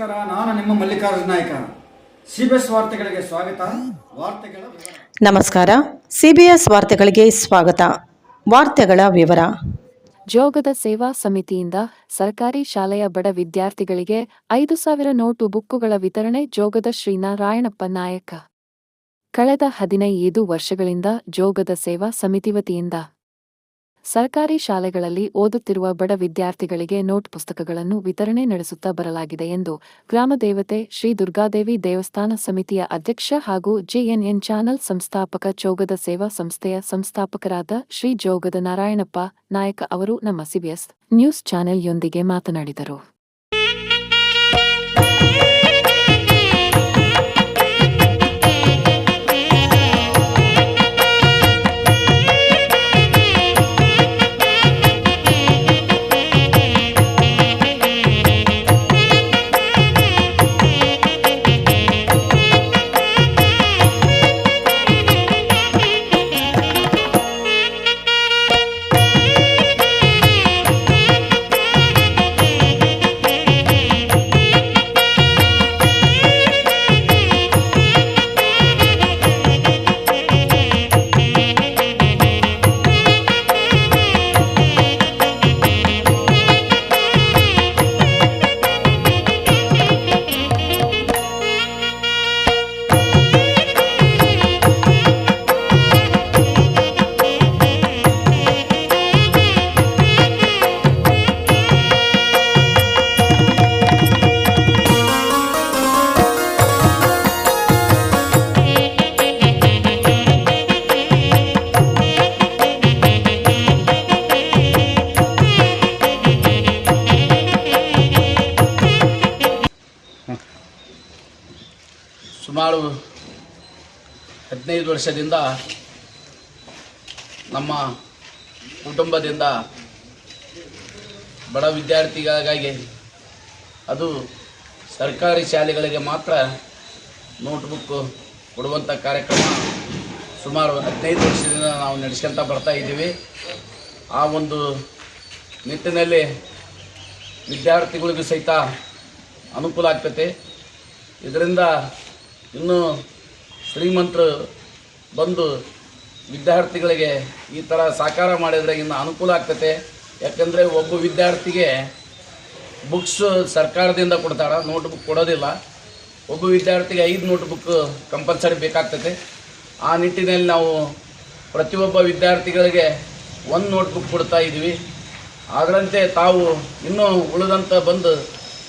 ಮಲ್ಲಿಕಾರ್ಜುನ ನಾಯಕ. ಸಿಬಿಎಸ್ ವಾರ್ತೆಗಳಿಗೆ ಸ್ವಾಗತ. ವಾರ್ತೆಗಳ ವಿವರ. ನಮಸ್ಕಾರ ಸಿಬಿಎಸ್ ವಾರ್ತೆಗಳಿಗೆ ಸ್ವಾಗತ. ವಾರ್ತೆಗಳ ವಿವರ. ಜೋಗದ ಸೇವಾ ಸಮಿತಿಯಿಂದ ಸರ್ಕಾರಿ ಶಾಲೆಯ ಬಡ ವಿದ್ಯಾರ್ಥಿಗಳಿಗೆ ಐದು ಸಾವಿರ ನೋಟು ಬುಕ್ಕುಗಳ ವಿತರಣೆ ಜೋಗದ ಶ್ರೀನಾರಾಯಣಪ್ಪ ನಾಯಕ. ಕಳೆದ ಹದಿನೈದು ವರ್ಷಗಳಿಂದ ಜೋಗದ ಸೇವಾ ಸಮಿತಿ ವತಿಯಿಂದ ಸರ್ಕಾರಿ ಶಾಲೆಗಳಲ್ಲಿ ಓದುತ್ತಿರುವ ಬಡ ವಿದ್ಯಾರ್ಥಿಗಳಿಗೆ ನೋಟ್ ಪುಸ್ತಕಗಳನ್ನು ವಿತರಣೆ ನಡೆಸುತ್ತಾ ಬರಲಾಗಿದೆ ಎಂದು ಗ್ರಾಮ ದೇವತೆ ಶ್ರೀ ದುರ್ಗಾದೇವಿ ದೇವಸ್ಥಾನ ಸಮಿತಿಯ ಅಧ್ಯಕ್ಷ ಹಾಗೂ ಜೆಎನ್ಎನ್ ಚಾನಲ್ ಸಂಸ್ಥಾಪಕ ಚೋಗದ ಸೇವಾ ಸಂಸ್ಥೆಯ ಸಂಸ್ಥಾಪಕರಾದ ಶ್ರೀ ಜೋಗದ ನಾರಾಯಣಪ್ಪ ನಾಯಕ ಅವರು ನಮ್ಮ ಸಿಬಿಎಸ್ ನ್ಯೂಸ್ ಚಾನೆಲ್ಯೊಂದಿಗೆ ಮಾತನಾಡಿದರು. ಸುಮಾರು ಹದಿನೈದು ವರ್ಷದಿಂದ ನಮ್ಮ ಕುಟುಂಬದಿಂದ ಬಡ ವಿದ್ಯಾರ್ಥಿಗಳಿಗಾಗಿ ಅದು ಸರ್ಕಾರಿ ಶಾಲೆಗಳಿಗೆ ಮಾತ್ರ ನೋಟ್ಬುಕ್ಕು ಕೊಡುವಂಥ ಕಾರ್ಯಕ್ರಮ ಸುಮಾರು ಹದಿನೈದು ವರ್ಷದಿಂದ ನಾವು ನಡೆಸ್ಕೊಂತ ಬರ್ತಾ ಇದ್ದೀವಿ. ಆ ಒಂದು ನಿಟ್ಟಿನಲ್ಲಿ ವಿದ್ಯಾರ್ಥಿಗಳಿಗೂ ಸಹಿತ ಅನುಕೂಲ ಆಗ್ತತೆ. ಇದರಿಂದ ಇನ್ನೂ ಶ್ರೀಮಂತರು ಬಂದು ವಿದ್ಯಾರ್ಥಿಗಳಿಗೆ ಈ ಥರ ಸಾಕಾರ ಮಾಡಿದರೆ ಇನ್ನು ಅನುಕೂಲ ಆಗ್ತೈತೆ. ಯಾಕಂದರೆ ಒಬ್ಬ ವಿದ್ಯಾರ್ಥಿಗೆ ಬುಕ್ಸ್ ಸರ್ಕಾರದಿಂದ ಕೊಡ್ತಾರೆ ನೋಟ್ ಬುಕ್ ಕೊಡೋದಿಲ್ಲ. ಒಬ್ಬ ವಿದ್ಯಾರ್ಥಿಗೆ ಐದು ನೋಟ್ ಬುಕ್ ಕಂಪಲ್ಸರಿ ಬೇಕಾಗ್ತದೆ ಆ ನಿಟ್ಟಿನಲ್ಲಿ ನಾವು ಪ್ರತಿಯೊಬ್ಬ ವಿದ್ಯಾರ್ಥಿಗಳಿಗೆ ಒಂದು ನೋಟ್ ಬುಕ್ ಕೊಡ್ತಾ ಇದ್ದೀವಿ. ಅದರಂತೆ ತಾವು ಇನ್ನೂ ಉಳಿದಂಥ ಬಂದು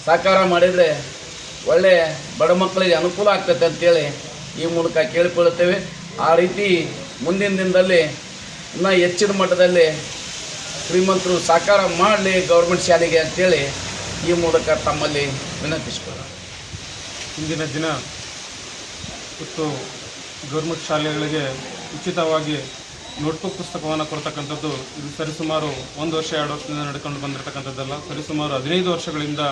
ಸಾಕಾರ ಮಾಡಿದರೆ ಒಳ್ಳೆ ಬಡ ಮಕ್ಕಳಿಗೆ ಅನುಕೂಲ ಆಗ್ತೈತೆ ಅಂತೇಳಿ ಈ ಮೂಲಕ ಕೇಳಿಕೊಳ್ಳುತ್ತೇವೆ. ಆ ರೀತಿ ಮುಂದಿನ ದಿನದಲ್ಲಿ ಇನ್ನೂ ಹೆಚ್ಚಿನ ಮಟ್ಟದಲ್ಲಿ ಶ್ರೀಮಂತರು ಸಾಕಾರ ಮಾಡಲಿ ಗೌರ್ಮೆಂಟ್ ಶಾಲೆಗೆ ಅಂತೇಳಿ ಈ ಮೂಲಕ ತಮ್ಮಲ್ಲಿ ವಿನಂತಿಸ್ಕೊಳ್ಳ ಇಂದಿನ ದಿನ ಮತ್ತು ಗೌರ್ಮೆಂಟ್ ಶಾಲೆಗಳಿಗೆ ಉಚಿತವಾಗಿ ನೋಟ್ಬುಕ್ ಪುಸ್ತಕವನ್ನು ಕೊಡ್ತಕ್ಕಂಥದ್ದು ಇದು ಸರಿಸುಮಾರು ಒಂದು ವರ್ಷ, ಎರಡು ವರ್ಷದಿಂದ ನಡ್ಕೊಂಡು ಬಂದಿರತಕ್ಕಂಥದ್ದಲ್ಲ. ಸರಿಸುಮಾರು ಹದಿನೈದು ವರ್ಷಗಳಿಂದ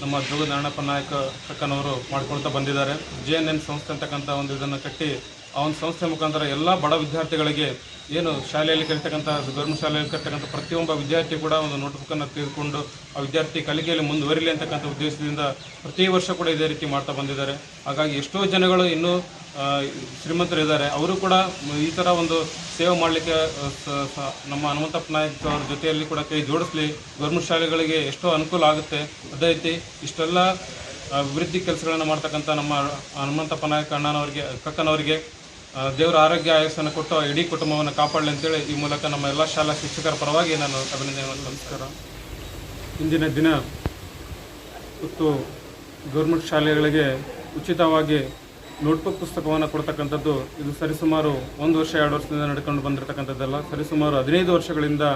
ನಮ್ಮ ಜೋಗ ನಾರಾಯಣಪ್ಪ ನಾಯಕ ಕಕ್ಕನವರು ಮಾಡ್ಕೊಳ್ತಾ ಬಂದಿದ್ದಾರೆ. ಜೆ ಎನ್ ಎನ್ ಸಂಸ್ಥೆ ಅಂತಕ್ಕಂಥ ಒಂದು ಇದನ್ನು ಕಟ್ಟಿ ಆ ಒಂದು ಸಂಸ್ಥೆ ಮುಖಾಂತರ ಎಲ್ಲ ಬಡ ವಿದ್ಯಾರ್ಥಿಗಳಿಗೆ ಏನು ಶಾಲೆಯಲ್ಲಿ ಕಲಿತಕ್ಕಂಥ ಗೌರ್ಮೆಂಟ್ ಶಾಲೆಯಲ್ಲಿ ಕಲಿತಕ್ಕಂಥ ಪ್ರತಿಯೊಬ್ಬ ವಿದ್ಯಾರ್ಥಿ ಕೂಡ ಒಂದು ನೋಟ್ಬುಕ್ಕನ್ನು ತೆಗೆದುಕೊಂಡು ಆ ವಿದ್ಯಾರ್ಥಿ ಕಲಿಕೆಯಲ್ಲಿ ಮುಂದುವರಿಲಿ ಅಂತಕ್ಕಂಥ ಉದ್ದೇಶದಿಂದ ಪ್ರತಿ ವರ್ಷ ಕೂಡ ಇದೇ ರೀತಿ ಮಾಡ್ತಾ ಬಂದಿದ್ದಾರೆ. ಹಾಗಾಗಿ ಎಷ್ಟೋ ಜನಗಳು ಇನ್ನೂ ಶ್ರೀಮಂತರು ಶ್ರೀಮಂತರಿದ್ದಾರೆ. ಅವರು ಕೂಡ ಈ ಥರ ಒಂದು ಸೇವೆ ಮಾಡಲಿಕ್ಕೆ ನಮ್ಮ ಹನುಮಂತಪ್ಪ ನಾಯಕ್ ಅವ್ರ ಜೊತೆಯಲ್ಲಿ ಕೂಡ ಕೈ ಜೋಡಿಸ್ಲಿ. ಗೌರ್ಮೆಂಟ್ ಶಾಲೆಗಳಿಗೆ ಎಷ್ಟೋ ಅನುಕೂಲ ಆಗುತ್ತೆ. ಅದೇ ರೀತಿ ಇಷ್ಟೆಲ್ಲ ಅಭಿವೃದ್ಧಿ ಕೆಲಸಗಳನ್ನು ಮಾಡ್ತಕ್ಕಂಥ ನಮ್ಮ ಹನುಮಂತಪ್ಪ ನಾಯಕ್ ಅಣ್ಣನವರಿಗೆ, ಕಕ್ಕನವರಿಗೆ ದೇವರ ಆರೋಗ್ಯ ಆಯಸ್ಸನ್ನು ಕೊಟ್ಟು ಇಡೀ ಕುಟುಂಬವನ್ನು ಕಾಪಾಡಲಿ ಅಂತೇಳಿ ಈ ಮೂಲಕ ನಮ್ಮ ಎಲ್ಲ ಶಾಲಾ ಶಿಕ್ಷಕರ ಪರವಾಗಿ ನಾನು ಅಭಿನಂದನೆ ನಮಸ್ಕಾರ ಇಂದಿನ ದಿನ ಮತ್ತು ಗೌರ್ಮೆಂಟ್ ಶಾಲೆಗಳಿಗೆ ಉಚಿತವಾಗಿ ನೋಟ್ಬುಕ್ ಪುಸ್ತಕವನ್ನು ಕೊಡ್ತಕ್ಕಂಥದ್ದು, ಇದು ಸರಿಸುಮಾರು ಒಂದು ವರ್ಷ, ಎರಡು ವರ್ಷದಿಂದ ನಡ್ಕೊಂಡು ಬಂದಿರತಕ್ಕಂಥದ್ದಲ್ಲ. ಸರಿಸುಮಾರು ಹದಿನೈದು ವರ್ಷಗಳಿಂದ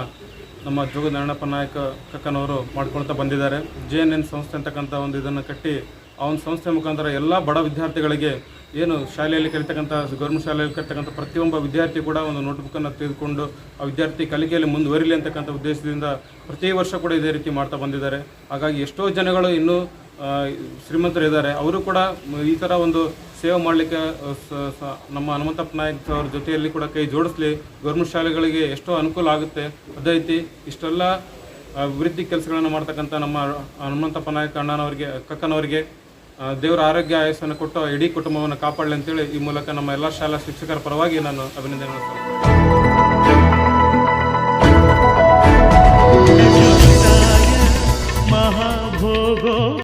ನಮ್ಮ ಜೋಗ ನಾರಾಯಣಪ್ಪ ನಾಯಕ ಕಕ್ಕನವರು ಮಾಡ್ಕೊಳ್ತಾ ಬಂದಿದ್ದಾರೆ. ಜೆ ಎನ್ ಎನ್ ಸಂಸ್ಥೆ ಅಂತಕ್ಕಂಥ ಒಂದು ಇದನ್ನು ಕಟ್ಟಿ, ಆ ಒಂದು ಸಂಸ್ಥೆ ಮುಖಾಂತರ ಎಲ್ಲ ಬಡ ವಿದ್ಯಾರ್ಥಿಗಳಿಗೆ ಏನು ಶಾಲೆಯಲ್ಲಿ ಕಲಿತಕ್ಕಂಥ, ಗೌರ್ಮೆಂಟ್ ಶಾಲೆಯಲ್ಲಿ ಕಲಿತಕ್ಕಂಥ ಪ್ರತಿಯೊಬ್ಬ ವಿದ್ಯಾರ್ಥಿ ಕೂಡ ಒಂದು ನೋಟ್ಬುಕ್ಕನ್ನು ತೆಗೆದುಕೊಂಡು ಆ ವಿದ್ಯಾರ್ಥಿ ಕಲಿಕೆಯಲ್ಲಿ ಮುಂದುವರಿಲಿ ಅಂತಕ್ಕಂಥ ಉದ್ದೇಶದಿಂದ ಪ್ರತಿ ವರ್ಷ ಕೂಡ ಇದೇ ರೀತಿ ಮಾಡ್ತಾ ಬಂದಿದ್ದಾರೆ. ಹಾಗಾಗಿ ಎಷ್ಟೋ ಜನಗಳು ಇನ್ನೂ ಶ್ರೀಮಂತರಿದ್ದಾರೆ. ಅವರು ಕೂಡ ಈ ಥರ ಒಂದು ಸೇವೆ ಮಾಡಲಿಕ್ಕೆ ನಮ್ಮ ಹನುಮಂತಪ್ಪ ನಾಯಕ್ ಅವ್ರ ಜೊತೆಯಲ್ಲಿ ಕೂಡ ಕೈ ಜೋಡಿಸ್ಲಿ. ಗೌರ್ಮೆಂಟ್ ಶಾಲೆಗಳಿಗೆ ಎಷ್ಟೋ ಅನುಕೂಲ ಆಗುತ್ತೆ. ಅದೇ ರೀತಿ ಇಷ್ಟೆಲ್ಲ ಅಭಿವೃದ್ಧಿ ಕೆಲಸಗಳನ್ನು ಮಾಡ್ತಕ್ಕಂಥ ನಮ್ಮ ಹನುಮಂತಪ್ಪ ನಾಯಕ್ ಅಣ್ಣನವರಿಗೆ ಕಕ್ಕನವರಿಗೆ ದೇವರ ಆರೋಗ್ಯ ಆಯಸ್ಸನ್ನು ಕೊಟ್ಟು ಇಡೀ ಕುಟುಂಬವನ್ನು ಕಾಪಾಡಲಿ ಅಂತೇಳಿ ಈ ಮೂಲಕ ನಮ್ಮ ಎಲ್ಲ ಶಾಲಾ ಶಿಕ್ಷಕರ ಪರವಾಗಿ ನಾನು ಅಭಿನಂದನೆ. ಮಹಾಭೋಗೋ